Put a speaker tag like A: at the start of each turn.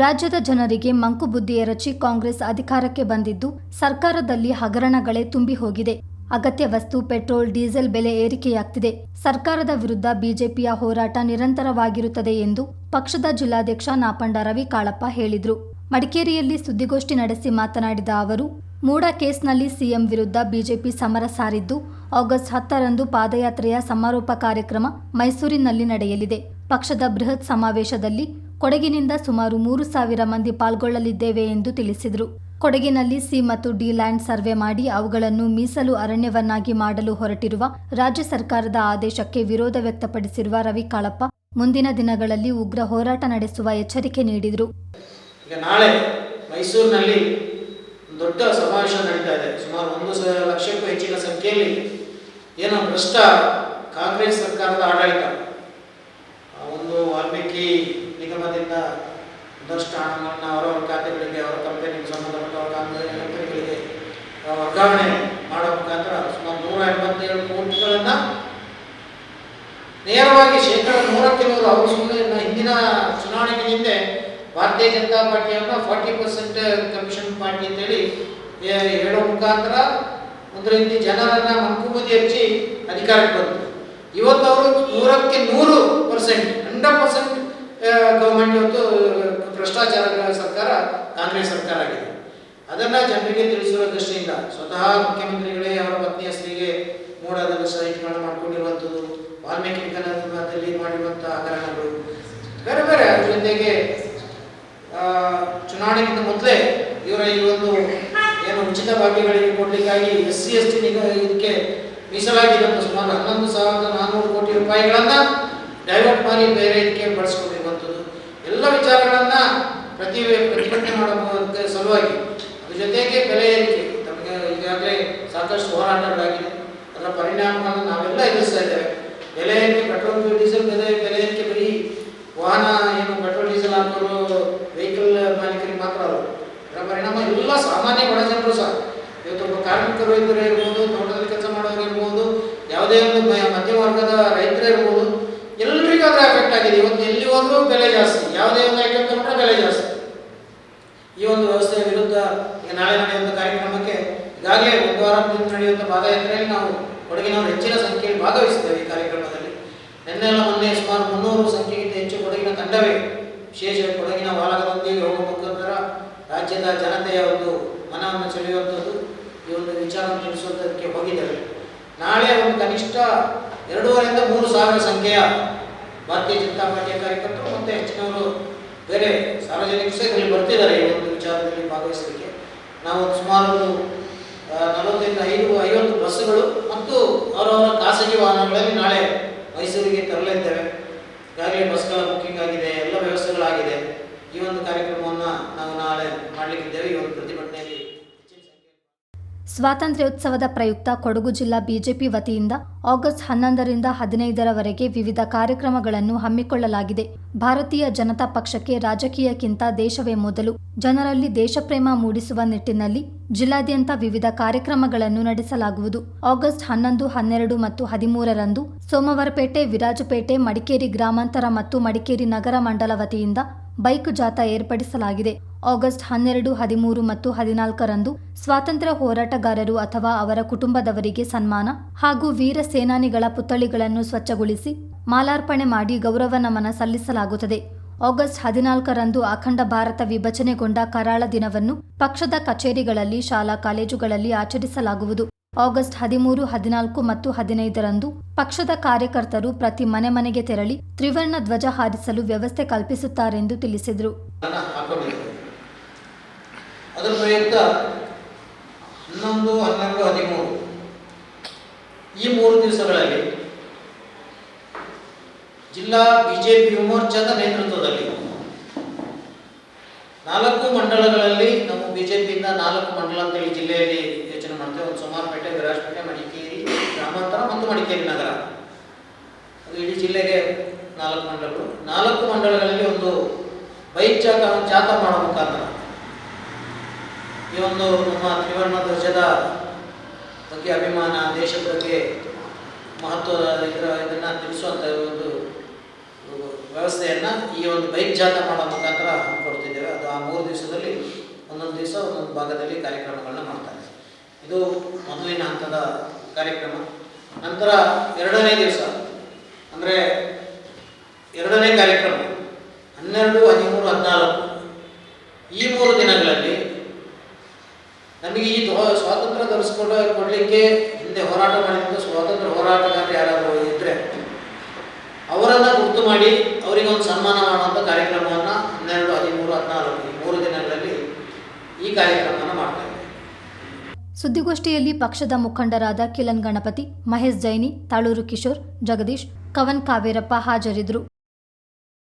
A: ರಾಜ್ಯದ ಜನರಿಗೆ ಮಂಕು ಬುದ್ಧಿ ಎರಚಿ ಕಾಂಗ್ರೆಸ್ ಅಧಿಕಾರಕ್ಕೆ ಬಂದಿದ್ದು, ಸರ್ಕಾರದಲ್ಲಿ ಹಗರಣಗಳೇ ತುಂಬಿ ಹೋಗಿದೆ. ಅಗತ್ಯ ವಸ್ತು, ಪೆಟ್ರೋಲ್, ಡೀಸೆಲ್ ಬೆಲೆ ಏರಿಕೆಯಾಗ್ತಿದೆ. ಸರ್ಕಾರದ ವಿರುದ್ಧ ಬಿಜೆಪಿಯ ಹೋರಾಟ ನಿರಂತರವಾಗಿರುತ್ತದೆ ಎಂದು ಪಕ್ಷದ ಜಿಲ್ಲಾಧ್ಯಕ್ಷ ನಾಪಂಡ ರವಿ ಕಾಳಪ್ಪ ಹೇಳಿದರು. ಮಡಿಕೇರಿಯಲ್ಲಿ ಸುದ್ದಿಗೋಷ್ಠಿ ನಡೆಸಿ ಮಾತನಾಡಿದ ಅವರು, ಮೂಡ ಕೇಸ್ನಲ್ಲಿ ಸಿಎಂ ವಿರುದ್ಧ ಬಿಜೆಪಿ ಸಮರ ಸಾರಿದ್ದು, ಆಗಸ್ಟ್ ಹತ್ತರಂದು ಪಾದಯಾತ್ರೆಯ ಸಮಾರೋಪ ಕಾರ್ಯಕ್ರಮ ಮೈಸೂರಿನಲ್ಲಿ ನಡೆಯಲಿದೆ. ಪಕ್ಷದ ಬೃಹತ್ ಸಮಾವೇಶದಲ್ಲಿ ಕೊಡಗಿನಿಂದ ಸುಮಾರು ಮೂರು ಸಾವಿರ ಮಂದಿ ಪಾಲ್ಗೊಳ್ಳಲಿದ್ದೇವೆ ಎಂದು ತಿಳಿಸಿದರು. ಕೊಡಗಿನಲ್ಲಿ ಸಿ ಮತ್ತು ಡಿ ಲ್ಯಾಂಡ್ ಸರ್ವೆ ಮಾಡಿ ಅವುಗಳನ್ನು ಮೀಸಲು ಅರಣ್ಯವನ್ನಾಗಿ ಮಾಡಲು ಹೊರಟಿರುವ ರಾಜ್ಯ ಸರ್ಕಾರದ ಆದೇಶಕ್ಕೆ ವಿರೋಧ ವ್ಯಕ್ತಪಡಿಸಿರುವ ರವಿ ಕಾಳಪ್ಪ ಮುಂದಿನ ದಿನಗಳಲ್ಲಿ ಉಗ್ರ ಹೋರಾಟ ನಡೆಸುವ ಎಚ್ಚರಿಕೆ ನೀಡಿದರು.
B: ನಾಳೆ ಮೈಸೂರಿನಲ್ಲಿ ದೊಡ್ಡ ಸಮಾವೇಶ ನಡೀತಾ ಇದೆ. ಸುಮಾರು ಒಂದು ಲಕ್ಷಕ್ಕೂ ಹೆಚ್ಚಿನ ಸಂಖ್ಯೆಯಲ್ಲಿ ಏನೋ ಭ್ರಷ್ಟ ಕಾಂಗ್ರೆಸ್ ಸರ್ಕಾರದ ಆಡಳಿತ ಆ ಒಂದು ವಾಲ್ಮೀಕಿ ನಿಗಮದಿಂದ ಒಂದಷ್ಟು ಹಣವನ್ನು ಅವರವರ ಖಾತೆಗಳಿಗೆ, ಅವರ ಕಂಪನಿಗೆ ಸಂಬಂಧಪಟ್ಟವರ ಕಂಪನಿಗಳಿಗೆ ವರ್ಗಾವಣೆ ಮಾಡೋ ಮುಖಾಂತರ ಸುಮಾರು ನೂರ ಎಂಬತ್ತೇಳು ಕೋಟಿಗಳನ್ನು ನೇರವಾಗಿ ಶೇಕಡ ನೂರಕ್ಕೆ ನೂರು ಅವರು ಸುಮ್ಮನೆ ಹಿಂದಿನ ಚುನಾವಣೆಗೆ ಹಿಂದೆ ಭಾರತೀಯ ಜನತಾ ಪಾರ್ಟಿಯನ್ನು ಫಾರ್ಟಿ ಪರ್ಸೆಂಟ್ ಕಮಿಷನ್ ಪಾರ್ಟಿ ಅಂತೇಳಿ ಹೇಳೋ ಮುಖಾಂತರ ಒಂದು ರೀತಿ ಜನರನ್ನ ಮಂಕುಬೂದಿ ಹಚ್ಚಿ ಅಧಿಕಾರಕ್ಕೆ ಬಂತು. ಇವತ್ತು ಅವರು ನೂರಕ್ಕೆ ನೂರು ಪರ್ಸೆಂಟ್ ಹಂಡ್ರೆಡ್ ಪರ್ಸೆಂಟ್ ಗೌರ್ಮೆಂಟ್ ಇವತ್ತು ಭ್ರಷ್ಟಾಚಾರಗಳ ಸರ್ಕಾರ ಕಾಂಗ್ರೆಸ್ ಸರ್ಕಾರ ಆಗಿದೆ. ಅದನ್ನ ಜನರಿಗೆ ತಿಳಿಸಿರೋ ದೃಷ್ಟಿಯಿಂದ ಸ್ವತಃ ಮುಖ್ಯಮಂತ್ರಿಗಳೇ ಅವರ ಪತ್ನಿಯ ಸ್ತ್ರೀಗೆ ಮೂಡಾದ ಸಹಿತ ಮಾಡ್ಕೊಂಡಿರುವಂಥದ್ದು, ವಾಲ್ಮೀಕಿ ಕನ್ನಡದಲ್ಲಿ ಮಾಡಿರುವಂತಹ ಹಗರಣಗಳು ಬೇರೆ ಬೇರೆ ಅದ್ರ ಜೊತೆಗೆ ಚುನಾವಣೆಗಿಂತ ಮೊದಲೇ ಇವರ ಈ ಒಂದು ಏನು ಉಚಿತ ಭಾಗ್ಯಗಳಿಗೆ ಕೊಡ್ಲಿಕ್ಕಾಗಿ ಎಸ್ ಸಿ ಎಸ್ ಟಿ ನಿಗ ಇದಕ್ಕೆ ಮೀಸಲಾಗಿರುವಂಥ ಸುಮಾರು ಹನ್ನೊಂದು ಸಾವಿರದ ನಾನ್ನೂರು ಕೋಟಿ ರೂಪಾಯಿಗಳನ್ನ ಡೈವರ್ಟ್ ಮಾಡಿ ಬೇರೆ ಇದಕ್ಕೆ ಬಳಸ್ಕೊಂಡಿರುವಂಥದ್ದು ಎಲ್ಲ ವಿಚಾರಗಳನ್ನು ಪ್ರತಿ ಪ್ರತಿಭಟನೆ ಮಾಡೋ ಸಲುವಾಗಿ. ಅದ್ರ ಜೊತೆಗೆ ಬೆಲೆ ಏರಿಕೆ. ತಮಗೆ ಈಗಾಗಲೇ ಸಾಕಷ್ಟು ಹೋರಾಟಗಳಾಗಿದೆ ಅದರ ಪರಿಣಾಮವನ್ನು ನಾವೆಲ್ಲ ಎದುರಿಸ್ತಾ ಇದ್ದೇವೆ. ಬೆಲೆ ಏರಿಕೆ, ಪೆಟ್ರೋಲ್ ಡೀಸೆಲ್ ಬೆಲೆ ಬೆಲೆ ಏರಿಕೆ ಬರೀ ವಾಹನ, ಏನು ಪೆಟ್ರೋಲ್, ಡೀಸೆಲ್ ಹಾಕೋರು, ವೆಹಿಕಲ್ ಮಾಲೀಕರಿಗೆ ಮಾತ್ರ ಅಲ್ಲ. ಅದರ ಪರಿಣಾಮ ಎಲ್ಲ ಸಾಮಾನ್ಯ ಬಡ ಜನರು ಸಹ. ಇವತ್ತು ಒಬ್ಬ ಕಾರ್ಮಿಕರು ಇದ್ದರೆ ಇರ್ಬೋದು, ತೋಟದಲ್ಲಿ ಕೆಲಸ ಮಾಡೋರು ಇರ್ಬೋದು ಯಾವುದೇ ಒಂದು ಮಧ್ಯಮ ವರ್ಗದ ರೈತರೇ ಇರ್ಬೋದು ಅದರ ಎಫೆಕ್ಟ್ ಆಗಿದೆ. ಇವತ್ತು ಎಲ್ಲಿ ಹೋದ್ರೂ ಬೆಲೆ ಜಾಸ್ತಿ? ಯಾವುದೇ ಒಂದು ಐಟಮ್ ತಗೊಂಡ್ರೆ ಬೆಲೆ ಜಾಸ್ತಿ. ಈ ಒಂದು ವ್ಯವಸ್ಥೆಯ ವಿರುದ್ಧ ನಾಳೆ ನಡೆಯುವಂಥ ಕಾರ್ಯಕ್ರಮಕ್ಕೆ ಈಗಾಗಲೇ ಒಂದು ವಾರದಿಂದ ನಡೆಯುವಂಥ ಪಾದಯಾತ್ರೆಯಲ್ಲಿ ನಾವು ಕೊಡಗಿನವರು ಹೆಚ್ಚಿನ ಸಂಖ್ಯೆಯಲ್ಲಿ ಭಾಗವಹಿಸಿದ್ದೇವೆ ಈ ಕಾರ್ಯಕ್ರಮದಲ್ಲಿ. ನಿನ್ನೆಲ್ಲ ಮೊನ್ನೆ ಸುಮಾರು ಮುನ್ನೂರು ಸಂಖ್ಯೆಗಿಂತ ಹೆಚ್ಚು ಕೊಡಗಿನ ತಂಡವೇ ವಿಶೇಷ ಕೊಡಗಿನ ವಾಲಕದೊಂದಿಗೆ ಹೋಗುವ ಮುಖಾಂತರ ರಾಜ್ಯದ ಜನತೆಯ ಒಂದು ಮನವನ್ನು ಸೆಳೆಯುವಂಥದ್ದು ಈ ಒಂದು ವಿಚಾರವನ್ನು ತಿಳಿಸುವುದಕ್ಕೆ ಹೋಗಿದ್ದೇವೆ. ನಾಳೆ ಒಂದು ಕನಿಷ್ಠ ಎರಡೂವರೆಯಿಂದ ಮೂರು ಸಾವಿರ ಸಂಖ್ಯೆಯ ಭಾರತೀಯ ಜನತಾ ಪಾರ್ಟಿಯ ಕಾರ್ಯಕರ್ತರು ಮತ್ತೆ ಹೆಚ್ಚಿನವರು ಬೇರೆ ಸಾರ್ವಜನಿಕ ಸೇವೆಗಳಲ್ಲಿ ಬರ್ತಿದ್ದಾರೆ ಈ ಒಂದು ವಿಚಾರದಲ್ಲಿ ಭಾಗವಹಿಸಲಿಕ್ಕೆ. ನಾವು ಸುಮಾರು ನಲವತ್ತರಿಂದ ಐದು, ಐವತ್ತು ಬಸ್ಸುಗಳು ಮತ್ತು ಅವರವರ ಖಾಸಗಿ ವಾಹನಗಳಲ್ಲಿ ನಾಳೆ ಮೈಸೂರಿಗೆ ತರಲಿದ್ದೇವೆ ಈಗಾಗಲೇ ಬಸ್ಗಳ ಬುಕ್ಕಿಂಗ್ ಆಗಿದೆ, ಎಲ್ಲ ವ್ಯವಸ್ಥೆಗಳಾಗಿದೆ. ಈ ಒಂದು ಕಾರ್ಯಕ್ರಮವನ್ನು ನಾವು ನಾಳೆ ಮಾಡಲಿಕ್ಕಿದ್ದೇವೆ. ಈ ಒಂದು ಸಂಖ್ಯೆಯಲ್ಲಿ
A: ಸ್ವಾತಂತ್ರ್ಯೋತ್ಸವದ ಪ್ರಯುಕ್ತ ಕೊಡಗು ಜಿಲ್ಲಾ ಬಿಜೆಪಿ ವತಿಯಿಂದ ಆಗಸ್ಟ್ ಹನ್ನೊಂದರಿಂದ ಹದಿನೈದರವರೆಗೆ ವಿವಿಧ ಕಾರ್ಯಕ್ರಮಗಳನ್ನು ಹಮ್ಮಿಕೊಳ್ಳಲಾಗಿದೆ. ಭಾರತೀಯ ಜನತಾ ಪಕ್ಷಕ್ಕೆ ರಾಜಕೀಯಕ್ಕಿಂತ ದೇಶವೇ ಮೊದಲು. ಜನರಲ್ಲಿ ದೇಶಪ್ರೇಮ ಮೂಡಿಸುವ ನಿಟ್ಟಿನಲ್ಲಿ ಜಿಲ್ಲಾದ್ಯಂತ ವಿವಿಧ ಕಾರ್ಯಕ್ರಮಗಳನ್ನು ನಡೆಸಲಾಗುವುದು. ಆಗಸ್ಟ್ ಹನ್ನೊಂದು, ಹನ್ನೆರಡು ಮತ್ತು ಹದಿಮೂರರಂದು ಸೋಮವಾರಪೇಟೆ, ವಿರಾಜಪೇಟೆ, ಮಡಿಕೇರಿ ಗ್ರಾಮಾಂತರ ಮತ್ತು ಮಡಿಕೇರಿ ನಗರ ಮಂಡಲ ವತಿಯಿಂದ ಬೈಕ್ ಜಾಥಾ ಏರ್ಪಡಿಸಲಾಗಿದೆ. ಆಗಸ್ಟ್ ಹನ್ನೆರಡು, ಹದಿಮೂರು ಮತ್ತು ಹದಿನಾಲ್ಕರಂದು ಸ್ವಾತಂತ್ರ್ಯ ಹೋರಾಟಗಾರರು ಅಥವಾ ಅವರ ಕುಟುಂಬದವರಿಗೆ ಸನ್ಮಾನ ಹಾಗೂ ವೀರ ಸೇನಾನಿಗಳ ಪುತ್ಥಳಿಗಳನ್ನು ಸ್ವಚ್ಛಗೊಳಿಸಿ ಮಾಲಾರ್ಪಣೆ ಮಾಡಿ ಗೌರವ ನಮನ ಸಲ್ಲಿಸಲಾಗುತ್ತದೆ. ಆಗಸ್ಟ್ ಹದಿನಾಲ್ಕರಂದು ಅಖಂಡ ಭಾರತ ವಿಭಜನೆಗೊಂಡ ಕರಾಳ ದಿನವನ್ನು ಪಕ್ಷದ ಕಚೇರಿಗಳಲ್ಲಿ, ಶಾಲಾ ಕಾಲೇಜುಗಳಲ್ಲಿ ಆಚರಿಸಲಾಗುವುದು. ಆಗಸ್ಟ್ ಹದಿಮೂರು, ಹದಿನಾಲ್ಕು ಮತ್ತು ಹದಿನೈದರಂದು ಪಕ್ಷದ ಕಾರ್ಯಕರ್ತರು ಪ್ರತಿ ಮನೆ ಮನೆಗೆ ತೆರಳಿ ತ್ರಿವರ್ಣ ಧ್ವಜ ಹಾರಿಸಲು ವ್ಯವಸ್ಥೆ ಕಲ್ಪಿಸುತ್ತಾರೆಂದು ತಿಳಿಸಿದರು.
B: ಅದರ ಪ್ರಯುಕ್ತ ಹನ್ನೊಂದು ಹನ್ನೆರಡು ಹದಿಮೂರು. ಈ ಮೂರು ದಿವಸಗಳಲ್ಲಿ ಜಿಲ್ಲಾ ಬಿಜೆಪಿ ವಿಮೋರ್ಚಾದ ಮೋರ್ಚಾದ ನೇತೃತ್ವದಲ್ಲಿ ನಾಲ್ಕು ಮಂಡಲಗಳಲ್ಲಿ ನಮ್ಮ ಬಿಜೆಪಿಯಿಂದ ನಾಲ್ಕು ಮಂಡಲ ಅಂತೇಳಿ ಜಿಲ್ಲೆಯಲ್ಲಿ ಯೋಚನೆ ಮಾಡ್ತೇವೆ. ಒಂದು ಸುಮಾರುಪೇಟೆ ವಿರಾಜಪೇಟೆ, ಮಡಿಕೇರಿ, ಗ್ರಾಮಾಂತರ ಮತ್ತು ಮಡಿಕೇರಿ ನಗರ. ಅದು ಇಡೀ ಜಿಲ್ಲೆಗೆ ನಾಲ್ಕು ಮಂಡಲಗಳು. ನಾಲ್ಕು ಮಂಡಲಗಳಲ್ಲಿ ಒಂದು ಬೈಕ್ ಜಾತ ಜಾಥಾ ಮಾಡೋ ಮುಖಾಂತರ. ಈ ಒಂದು ನಮ್ಮ ತ್ರಿವರ್ಣ ಧ್ವಜದ ಬಗ್ಗೆ ಅಭಿಮಾನ, ದೇಶದ ಬಗ್ಗೆ ಮಹತ್ವದ ಇದರ ಇದನ್ನು ತಿಳಿಸುವಂಥ ಒಂದು ವ್ಯವಸ್ಥೆಯನ್ನು ಈ ಒಂದು ಬೈಕ್ ಜಾಥಾ ಮಾಡೋ ಮುಖಾಂತರ ಹಮ್ಮಿಕೊಡ್ತಿದ್ದೇವೆ ಅದು ಆ ಮೂರು ದಿವಸದಲ್ಲಿ, ಒಂದೊಂದು ದಿವಸ ಒಂದೊಂದು ಭಾಗದಲ್ಲಿ ಕಾರ್ಯಕ್ರಮಗಳನ್ನ ಮಾಡ್ತಾರೆ ಇದು ಮೊದಲಿನ ಹಂತದ ಕಾರ್ಯಕ್ರಮ. ನಂತರ ಎರಡನೇ ದಿವಸ, ಅಂದರೆ ಎರಡನೇ ಕಾರ್ಯಕ್ರಮ ಹನ್ನೆರಡು ಹದಿಮೂರು ಹದಿನಾಲ್ಕು ಈ ಮೂರು ದಿನಗಳಲ್ಲಿ ನಮಗೆ ಈ ಧ್ವ- ದೊರಸ್ಕೊಡ ಕೊಡಲಿಕ್ಕೆ ಹಿಂದೆ ಹೋರಾಟ ಮಾಡಿದಂಥ ಸ್ವಾತಂತ್ರ್ಯ ಹೋರಾಟಗಾರರು ಯಾರಾದರೂ ಇದ್ದರೆ ಅವರನ್ನು ಗುರ್ತು ಮಾಡಿ ಅವರಿಗೆ ಒಂದು ಸನ್ಮಾನ ಮಾಡುವಂಥ ಕಾರ್ಯಕ್ರಮವನ್ನು ಹನ್ನೆರಡು, ಹದಿಮೂರು, ಹದಿನಾಲ್ಕು ಮೂರು ದಿನಗಳಲ್ಲಿ ಈ ಕಾರ್ಯಕ್ರಮವನ್ನು ಮಾಡ್ತಾರೆ
A: ಸುದ್ದಿಗೋಷ್ಠಿಯಲ್ಲಿ ಪಕ್ಷದ ಮುಖಂಡರಾದ ಕಿಲನ್ ಗಣಪತಿ, ಮಹೇಶ್ ಜೈನಿ, ತಾಳೂರು ಕಿಶೋರ್, ಜಗದೀಶ್, ಕವನ್ ಕಾವೇರಪ್ಪ ಹಾಜರಿದ್ದರು.